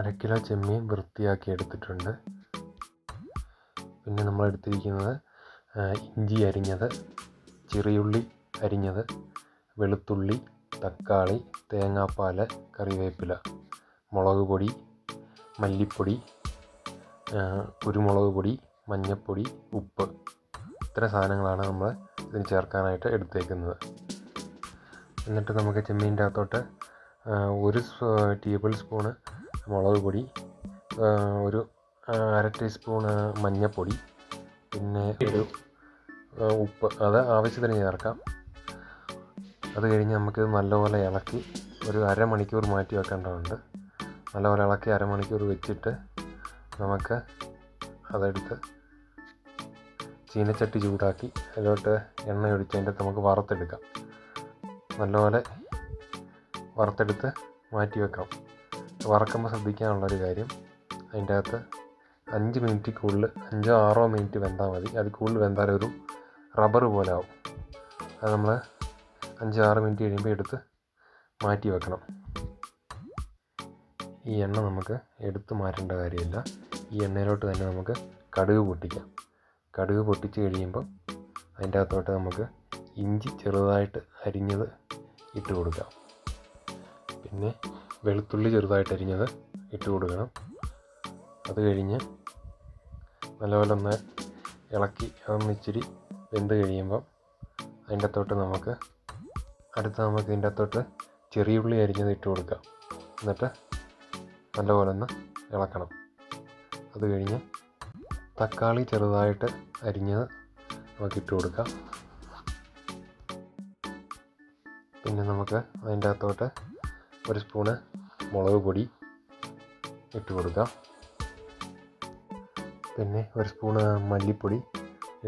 അര ചെമ്മീൻ വൃത്തിയാക്കി എടുത്തിട്ടുണ്ട്. പിന്നെ നമ്മൾ എടുത്തിരിക്കുന്നത് ഇഞ്ചി അരിഞ്ഞത് ചെറിയുള്ളി അരിഞ്ഞത് വെളുത്തുള്ളി തക്കാളി തേങ്ങാപ്പാൽ കറിവേപ്പില മുളക് പൊടി മല്ലിപ്പൊടി കുരുമുളക് പൊടി മഞ്ഞൾപ്പൊടി ഉപ്പ്. ഇത്ര സാധനങ്ങളാണ് നമ്മൾ ഇതിന് ചേർക്കാനായിട്ട് എടുത്തേക്കുന്നത്. എന്നിട്ട് നമുക്ക് ചെമ്മീന്റെ അകത്തോട്ട് ഒരു ടേബിൾ സ്പൂണ് മുളക് പൊടി ഒരു അര ടീസ്പൂണ് മഞ്ഞൾപ്പൊടി പിന്നെ ഒരു ഉപ്പ് അത് ആവശ്യത്തിന് ചേർക്കാം. അത് കഴിഞ്ഞ് നമുക്കിത് നല്ലപോലെ ഇളക്കി ഒരു അരമണിക്കൂർ മാറ്റി വെക്കേണ്ടതുണ്ട്. നല്ലപോലെ ഇളക്കി അരമണിക്കൂർ വെച്ചിട്ട് നമുക്ക് അതെടുത്ത് ചീനച്ചട്ടി ചൂടാക്കി അതിലോട്ട് എണ്ണ ഒഴിച്ചതിന്റെ നമുക്ക് വറുത്തെടുക്കാം. നല്ലപോലെ വറുത്തെടുത്ത് മാറ്റി വെക്കാം. വറക്കുമ്പോൾ ശ്രദ്ധിക്കാനുള്ളൊരു കാര്യം അതിന്റെ അകത്ത് അഞ്ച് മിനിറ്റ് കൂടുതൽ അഞ്ചോ ആറോ മിനിറ്റ് വെന്താൽ മതി. അത് കൂടുതൽ വെന്താൽ ഒരു റബ്ബർ പോലെ ആവും. അത് നമ്മൾ അഞ്ച് ആറ് മിനിറ്റ് കഴിയുമ്പോൾ എടുത്ത് മാറ്റി വെക്കണം. ഈ എണ്ണ നമുക്ക് എടുത്ത് മാറ്റേണ്ട കാര്യമില്ല. ഈ എണ്ണയിലോട്ട് തന്നെ നമുക്ക് കടുക് പൊട്ടിക്കാം. കടുക് പൊട്ടിച്ച് കഴിയുമ്പോൾ അതിന്റെ അകത്തോട്ട് നമുക്ക് ഇഞ്ചി ചെറുതായിട്ട് അരിഞ്ഞത് ഇട്ട് കൊടുക്കാം. പിന്നെ വെളുത്തുള്ളി ചെറുതായിട്ട് അരിഞ്ഞത് ഇട്ട് കൊടുക്കണം. അത് കഴിഞ്ഞ് നല്ലപോലെ ഒന്ന് ഇളക്കി അതൊന്ന് ഇച്ചിരി വെന്ത് കഴിയുമ്പം അതിന്റെ തൊട്ട് നമുക്ക് അടുത്ത് നമുക്ക് ഇതിന്റെ ചെറിയ ഉള്ളി അരിഞ്ഞത് ഇട്ട് കൊടുക്കാം. എന്നിട്ട് നല്ലപോലെ ഒന്ന് ഇളക്കണം. അത് കഴിഞ്ഞ് തക്കാളി ചെറുതായിട്ട് അരിഞ്ഞത് നമുക്ക് ഇട്ട് കൊടുക്കാം. പിന്നെ നമുക്ക് അതിന്റെ അകത്തോട്ട് ഒരു സ്പൂണ് മുളക് പൊടി ഇട്ട് കൊടുക്കുക. പിന്നെ ഒരു സ്പൂണ് മല്ലിപ്പൊടി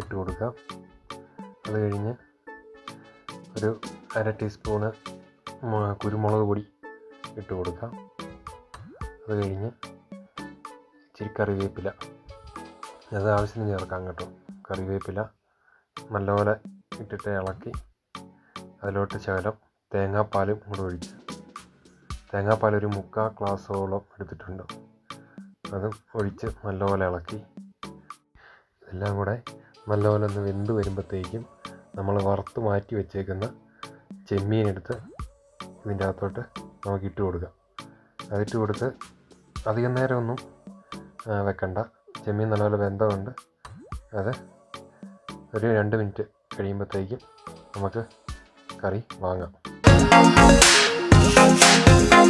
ഇട്ട് കൊടുക്കാം അത് കഴിഞ്ഞ് ഒരു അര ടീസ്പൂണ് കുരുമുളക് പൊടി ഇട്ട് കൊടുക്കാം അത് കഴിഞ്ഞ് ഇച്ചിരി കറിവേപ്പില. അത് ആവശ്യത്തിന് ചേർക്കാം കേട്ടോ. കറിവേപ്പില നല്ലപോലെ ഇട്ടിട്ട് ഇളക്കി അതിലോട്ട് ശകലം തേങ്ങാപ്പാലും കൂടെ ഒഴിച്ച് തേങ്ങാപ്പാൽ ഒരു മുക്കാൽ ഗ്ലാസ്സോളം എടുത്തിട്ടുണ്ട്. അത് ഒഴിച്ച് നല്ലപോലെ ഇളക്കി. ഇതെല്ലാം കൂടെ നല്ലപോലെ ഒന്ന് വെന്ത് വരുമ്പോഴത്തേക്കും നമ്മൾ വറുത്ത് മാറ്റി വെച്ചേക്കുന്ന ചെമ്മീൻ എടുത്ത് ഇതിന്റെ അകത്തോട്ട് നമുക്ക് ഇട്ട് കൊടുക്കാം. അതിട്ട് കൊടുത്ത് അധികം നേരമൊന്നും വെക്കണ്ട. ചെമ്മീൻ നല്ലപോലെ വെന്തമുണ്ട് അത് ഒരു രണ്ട് മിനിറ്റ് കഴിയുമ്പോഴത്തേക്കും നമുക്ക് കറി വാങ്ങാം. love.